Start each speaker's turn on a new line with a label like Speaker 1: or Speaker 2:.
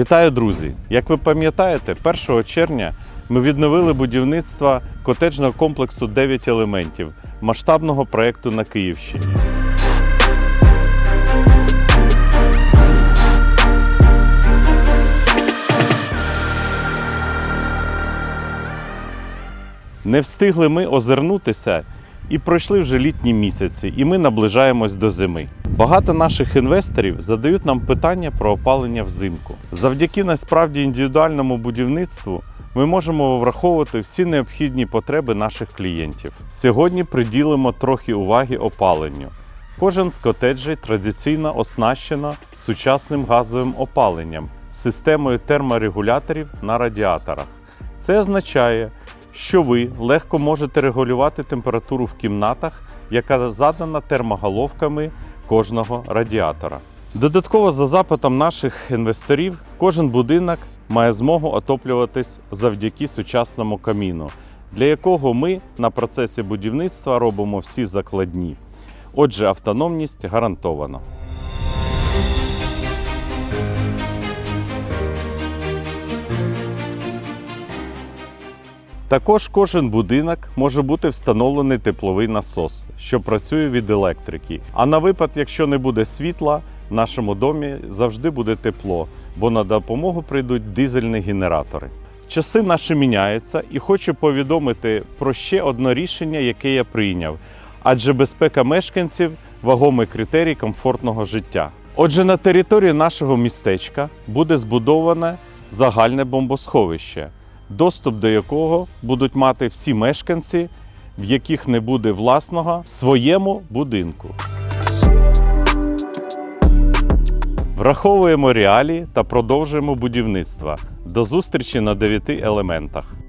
Speaker 1: Вітаю, друзі! Як ви пам'ятаєте, 1 червня ми відновили будівництво котеджного комплексу 9 елементів масштабного проєкту на Київщині. Не встигли ми озирнутися і пройшли вже літні місяці, і ми наближаємось до зими. Багато наших інвесторів задають нам питання про опалення взимку. Завдяки насправді індивідуальному будівництву ми можемо враховувати всі необхідні потреби наших клієнтів. Сьогодні приділимо трохи уваги опаленню. Кожен з котеджей традиційно оснащено сучасним газовим опаленням системою терморегуляторів на радіаторах. Це означає, що ви легко можете регулювати температуру в кімнатах, яка задана термоголовками кожного радіатора. Додатково за запитом наших інвесторів, кожен будинок має змогу отоплюватись завдяки сучасному каміну, для якого ми на процесі будівництва робимо всі закладні. Отже, автономність гарантована. Також кожен будинок може бути встановлений тепловий насос, що працює від електрики. А на випад, якщо не буде світла, в нашому домі завжди буде тепло, бо на допомогу прийдуть дизельні генератори. Часи наші міняються і хочу повідомити про ще одне рішення, яке я прийняв. Адже безпека мешканців вагомий критерій комфортного життя. Отже, на території нашого містечка буде збудоване загальне бомбосховище, доступ до якого будуть мати всі мешканці, в яких не буде власного в своєму будинку. Враховуємо реалії та продовжуємо будівництво. До зустрічі на дев'яти елементах.